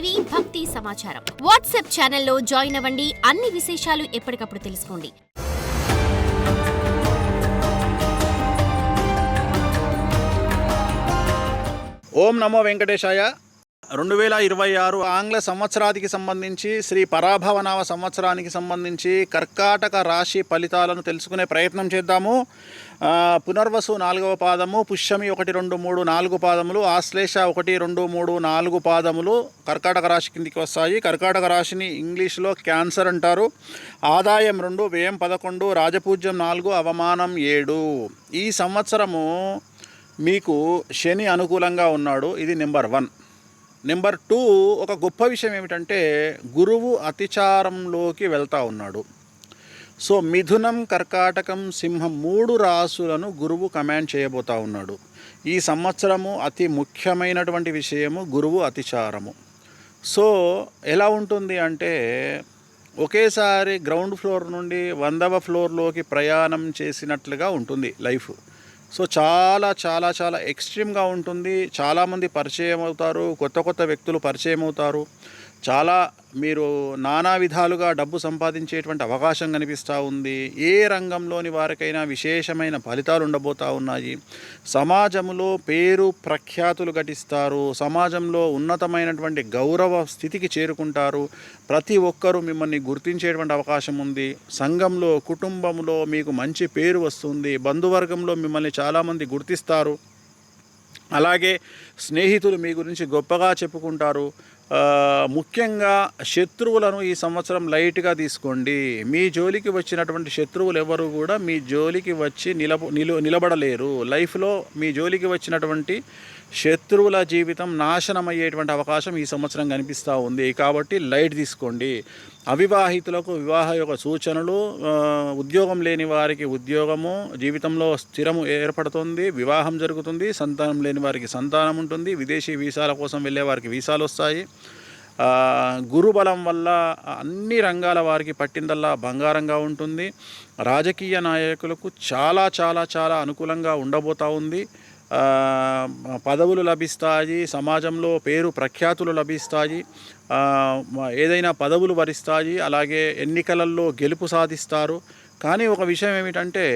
TV భక్తి సమాచారం. WhatsApp ఛానల్లో జాయిన్ అవ్వండి. అన్ని విశేషాలు ఎప్పటికప్పుడు తెలుసుకోండి. ఓం నమో వెంకటేశాయ. రెండు వేల ఇరవై ఆరు ఆంగ్ల సంవత్సరాదికి సంబంధించి శ్రీ పరాభవనామ సంవత్సరానికి సంబంధించి కర్కాటక రాశి ఫలితాలను తెలుసుకునే ప్రయత్నం చేద్దాము. పునర్వసు నాలుగవ పాదము పుష్యమి ఒకటి రెండు మూడు నాలుగు పాదములు ఆశ్లేష ఒకటి రెండు మూడు నాలుగు పాదములు కర్కాటక రాశి కిందికి వస్తాయి. కర్కాటక రాశిని ఇంగ్లీష్లో క్యాన్సర్ అంటారు. ఆదాయం రెండు వ్యయం పదకొండు రాజపూజ్యం నాలుగు అవమానం ఏడు. ఈ సంవత్సరము మీకు శని అనుకూలంగా ఉన్నాడు. ఇది నెంబర్ వన్. నెంబర్ టూ ఒక గొప్ప విషయం ఏమిటంటే గురువు అతిచారంలోకి వెళ్తా ఉన్నాడు. సో మిథునం కర్కాటకం సింహం మూడు రాసులను గురువు కమాండ్ చేయబోతా ఉన్నాడు. ఈ సంవత్సరము అతి ముఖ్యమైనటువంటి విషయము గురువు అతిచారము. సో ఎలా ఉంటుంది అంటే ఒకేసారి గ్రౌండ్ ఫ్లోర్ నుండి వందవ ఫ్లోర్లోకి ప్రయాణం చేసినట్లుగా ఉంటుంది లైఫ్. సో చాలా చాలా చాలా ఎక్స్ట్రీమ్గా ఉంటుంది. చాలామంది పరిచయం అవుతారు కొత్త కొత్త వ్యక్తులు పరిచయం అవుతారు. చాలా మీరు నానా విధాలుగా డబ్బు సంపాదించేటువంటి అవకాశం కనిపిస్తూ ఉంది. ఏ రంగంలోని వారికైనా విశేషమైన ఫలితాలు ఉండబోతూ ఉన్నాయి. సమాజంలో పేరు ప్రఖ్యాతులు ఘటిస్తారు సమాజంలో ఉన్నతమైనటువంటి గౌరవ స్థితికి చేరుకుంటారు. ప్రతి ఒక్కరూ మిమ్మల్ని గుర్తించేటువంటి అవకాశం ఉంది. సంఘంలో కుటుంబంలో మీకు మంచి పేరు వస్తుంది. బంధువర్గంలో మిమ్మల్ని చాలామంది గుర్తిస్తారు. అలాగే స్నేహితులు మీ గురించి గొప్పగా చెప్పుకుంటారు. ముఖ్యంగా శత్రువులను ఈ సంవత్సరం లైట్గా తీసుకోండి. మీ జోలికి వచ్చినటువంటి శత్రువులు ఎవరు కూడా మీ జోలికి వచ్చి నిలబ నిలు నిలబడలేరు. లైఫ్లో మీ జోలికి వచ్చినటువంటి శత్రువుల జీవితం నాశనం అయ్యేటువంటి అవకాశం ఈ సంవత్సరం కనిపిస్తూ ఉంది. కాబట్టి లైట్ తీసుకోండి. అవివాహితులకు వివాహ యొక్క సూచనలు ఉద్యోగం లేని వారికి ఉద్యోగము జీవితంలో స్థిరము ఏర్పడుతుంది వివాహం జరుగుతుంది సంతానం లేని వారికి సంతానం ఉంటుంది విదేశీ వీసాల కోసం వెళ్ళే వారికి వీసాలు వస్తాయి. గురుబలం వల్ల అన్ని రంగాల వారికి పట్టిందల్లా బంగారంగా ఉంటుంది. రాజకీయ నాయకులకు చాలా చాలా చాలా అనుకూలంగా ఉండబోతా ఉంది. పదవులు లభిస్తాయి సమాజంలో పేరు ప్రఖ్యాతులు లభిస్తాయి ఏదైనా పదవులు వరిస్తాయి అలాగే ఎన్నికలలో గెలుపు సాధిస్తారు. కానీ ఒక విషయం ఏమిటంటే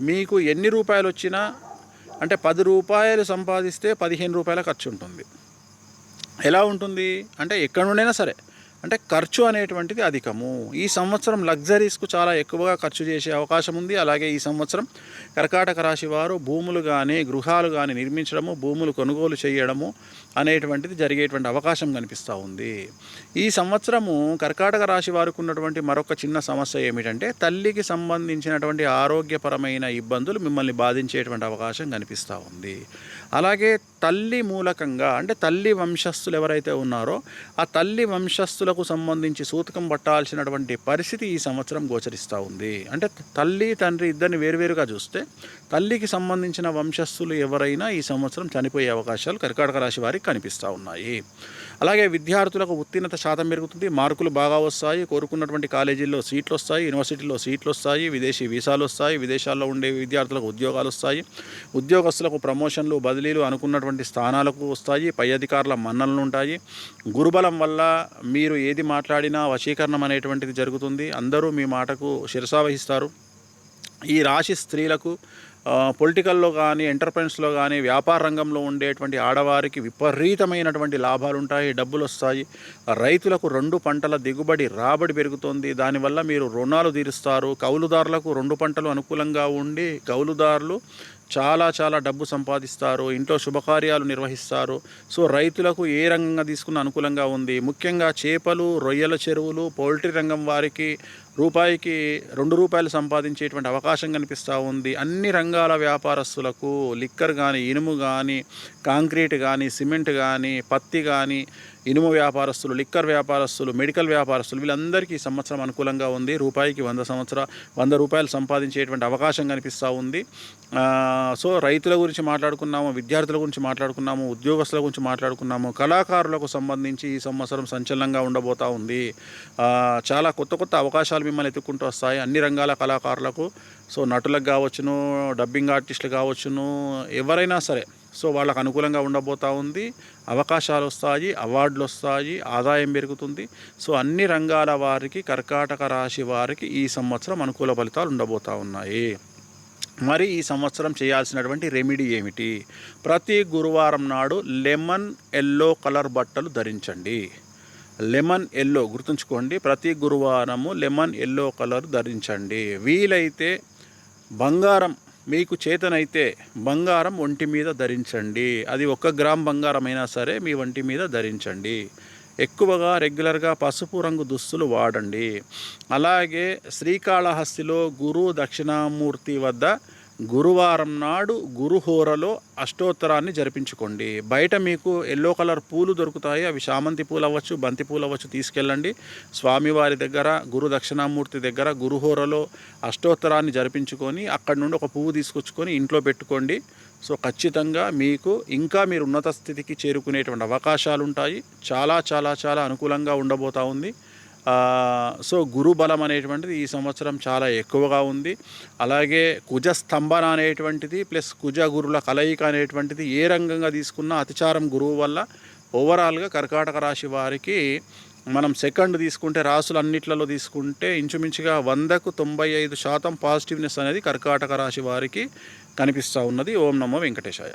మీకు ఎన్ని రూపాయలు వచ్చినా అంటే పది రూపాయలు సంపాదిస్తే పదిహేను రూపాయల ఖర్చు ఉంటుంది ఎలా ఉంటుంది? అంటే ఎక్కడి నుండైనా సరే. అంటే ఖర్చు అనేటువంటిది అధికము. ఈ సంవత్సరం లగ్జరీస్కు చాలా ఎక్కువగా ఖర్చు చేసే అవకాశం ఉంది. అలాగే ఈ సంవత్సరం కర్కాటక రాశి వారు భూములు కానీ గృహాలు కానీ నిర్మించడము భూములు కొనుగోలు చేయడము అనేటువంటిది జరిగేటువంటి అవకాశం కనిపిస్తూ ఉంది. ఈ సంవత్సరము కర్కాటక రాశి వారికి ఉన్నటువంటి మరొక చిన్న సమస్య ఏమిటంటే తల్లికి సంబంధించినటువంటి ఆరోగ్యపరమైన ఇబ్బందులు మిమ్మల్ని బాధించేటువంటి అవకాశం కనిపిస్తూ ఉంది. అలాగే తల్లి మూలకంగా అంటే తల్లి వంశస్థులు ఎవరైతే ఉన్నారో ఆ తల్లి వంశస్థులకు సంబంధించి సూతకం పట్టాల్సినటువంటి పరిస్థితి ఈ సంవత్సరం గోచరిస్తూ ఉంది. అంటే తల్లి తండ్రి ఇద్దరిని వేరువేరుగా చూస్తే తల్లికి సంబంధించిన వంశస్థులు ఎవరైనా ఈ సంవత్సరం చనిపోయే అవకాశాలు కర్కాటక రాశి వారికి కనిపిస్తూ ఉన్నాయి. అలాగే విద్యార్థులకు ఉత్తీర్ణత శాతం పెరుగుతుంది మార్కులు బాగా వస్తాయి కోరుకున్నటువంటి కాలేజీల్లో సీట్లు వస్తాయి యూనివర్సిటీలో సీట్లు వస్తాయి విదేశీ వీసాలు వస్తాయి విదేశాల్లో ఉండే విద్యార్థులకు ఉద్యోగాలు వస్తాయి ఉద్యోగస్తులకు ప్రమోషన్లు బదిలీలు అనుకున్నటువంటి స్థానాలకు వస్తాయి పై అధికారుల మన్ననలు ఉంటాయి. గురుబలం వల్ల మీరు ఏది మాట్లాడినా వశీకరణం అనేటువంటిది జరుగుతుంది. అందరూ మీ మాటకు శిరసావహిస్తారు. ఈ రాశి స్త్రీలకు పొలిటికల్లో కానీ ఎంటర్ప్రైన్స్లో కానీ వ్యాపార రంగంలో ఉండేటువంటి ఆడవారికి విపరీతమైనటువంటి లాభాలు ఉంటాయి డబ్బులు వస్తాయి రైతులకు రెండు పంటల దిగుబడి రాబడి పెరుగుతుంది. దానివల్ల మీరు రుణాలు తీరుస్తారు. కౌలుదారులకు రెండు పంటలు అనుకూలంగా ఉండి కౌలుదారులు చాలా చాలా డబ్బు సంపాదిస్తారు ఇంట్లో శుభకార్యాలు నిర్వహిస్తారు. సో రైతులకు ఏ రంగంగా తీసుకున్న అనుకూలంగా ఉంది? ముఖ్యంగా చేపలు రొయ్యల చెరువులు పౌల్ట్రీ రంగం వారికి రూపాయికి రెండు రూపాయలు సంపాదించేటువంటి అవకాశం కనిపిస్తూ ఉంది. అన్ని రంగాల వ్యాపారస్తులకు లిక్కర్ కానీ ఇనుము కానీ కాంక్రీట్ కానీ సిమెంట్ కానీ పత్తి కానీ ఇనుము వ్యాపారస్తులు లిక్కర్ వ్యాపారస్తులు మెడికల్ వ్యాపారస్తులు వీళ్ళందరికీ ఈ సంవత్సరం అనుకూలంగా ఉంది. రూపాయికి వంద సంవత్సర వంద రూపాయలు సంపాదించేటువంటి అవకాశం కనిపిస్తూ ఉంది. సో రైతుల గురించి మాట్లాడుకున్నాము విద్యార్థుల గురించి మాట్లాడుకున్నాము ఉద్యోగస్తుల గురించి మాట్లాడుకున్నాము. కళాకారులకు సంబంధించి ఈ సంవత్సరం సంచలనంగా ఉండబోతూ ఉంది. చాలా కొత్త కొత్త అవకాశాలు మిమ్మల్ని ఎత్తుక్కుంటూ వస్తాయి. అన్ని రంగాల కళాకారులకు. సో నటులకు కావచ్చును డబ్బింగ్ ఆర్టిస్టులు కావచ్చును ఎవరైనా సరే. సో వాళ్ళకు అనుకూలంగా ఉండబోతూ ఉంది. అవకాశాలు వస్తాయి అవార్డులు వస్తాయి ఆదాయం పెరుగుతుంది. సో అన్ని రంగాల వారికి కర్కాటక రాశి వారికి ఈ సంవత్సరం అనుకూల ఫలితాలు ఉండబోతూ ఉన్నాయి. మరి ఈ సంవత్సరం చేయాల్సినటువంటి రెమెడీ ఏమిటి? ప్రతి గురువారం నాడు లెమన్ ఎల్లో కలర్ బట్టలు ధరించండి. లెమన్ ఎల్లో గుర్తుంచుకోండి ప్రతి గురువారము లెమన్ ఎల్లో కలర్ ధరించండి. వీలైతే బంగారం మీకు చేతనైతే బంగారం ఒంటి మీద ధరించండి. అది ఒక గ్రామ్ బంగారం అయినా సరే మీ ఒంటి మీద ధరించండి. ఎక్కువగా రెగ్యులర్గా పసుపు రంగు దుస్తులు వాడండి. అలాగే శ్రీకాళహస్తిలో గురు దక్షిణామూర్తి వద్ద గురువారం నాడు గురుహోరలో అష్టోత్తరాన్ని జరిపించుకోండి. బయట మీకు ఎల్లో కలర్ పూలు దొరుకుతాయి. అవి చామంతి పూలు అవ్వచ్చు బంతి పూలు అవ్వచ్చు తీసుకెళ్ళండి. స్వామివారి దగ్గర గురు దక్షిణామూర్తి దగ్గర గురుహోరలో అష్టోత్తరాన్ని జరిపించుకొని అక్కడి నుండి ఒక పువ్వు తీసుకొచ్చుకొని ఇంట్లో పెట్టుకోండి. సో ఖచ్చితంగా మీకు ఇంకా మీరు ఉన్నత స్థితికి చేరుకునేటువంటి అవకాశాలు ఉంటాయి చాలా చాలా చాలా అనుకూలంగా ఉండబోతా ఉంది. సో గురు బలం అనేటువంటిది ఈ సంవత్సరం చాలా ఎక్కువగా ఉంది. అలాగే కుజ స్తంభన అనేటువంటిది ప్లస్ కుజ గురుల కలయిక అనేటువంటిది ఏ రంగంగా తీసుకున్నా అతిచారం గురువు వల్ల ఓవరాల్గా కర్కాటక రాశి వారికి మనం సెకండ్ తీసుకుంటే రాసులన్నిట్లలో తీసుకుంటే ఇంచుమించుగా వందకు తొంభై ఐదు శాతం పాజిటివ్నెస్ అనేది కర్కాటక రాశి వారికి కనిపిస్తూ ఉన్నది. ఓం నమో వెంకటేశాయ.